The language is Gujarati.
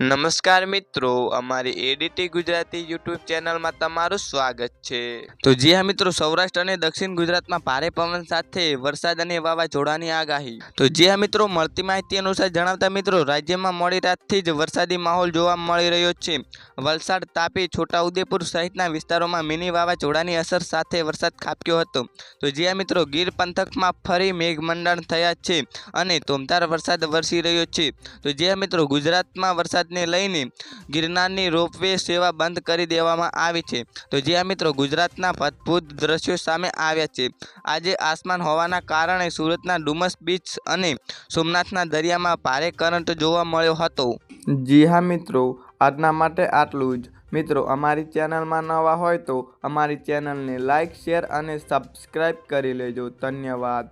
નમસ્કાર મિત્રો, અમારી એડીટી ગુજરાતી યુટ્યુબ ચેનલમાં તમારું સ્વાગત છે. તો જી હા મિત્રો, સૌરાષ્ટ્ર અને દક્ષિણ ગુજરાતમાં ભારે પવન સાથે વરસાદ અને વાવાઝોડાની આગાહી. તો જી હા મિત્રો, મળતી માહિતી અનુસાર જણાવતા મિત્રો, રાજ્યમાં મોડી રાતથી જ વરસાદી માહોલ જોવા મળી રહ્યો છે. વલસાડ, તાપી, છોટાઉદેપુર સહિતના વિસ્તારોમાં મિની વાવાઝોડાની અસર સાથે વરસાદ ખાબક્યો હતો. તો જી હા મિત્રો, ગીર પંથકમાં ફરી મેઘમંડળ થયા છે અને ધોમધાર વરસાદ વરસી રહ્યો છે. તો જે મિત્રો, ગુજરાતમાં વરસાદને લઈને ગિરનારની રોપવે સેવા બંધ કરી દેવામાં આવી છે. તો જ્યાં મિત્રો ગુજરાતના અદ્ભુત દ્રશ્યો સામે આવ્યા છે. આજે આસમાન હોવાના કારણે સુરતના ડુમસ બીચ અને સોમનાથના દરિયામાં ભારે કરંટ જોવા મળ્યો હતો. જી હા મિત્રો, આજના માટે આટલું જ. મિત્રો, અમારી ચેનલમાં નવા હોય તો અમારી ચેનલને લાઇક શેર અને સબસ્ક્રાઈબ કરી લેજો. ધન્યવાદ.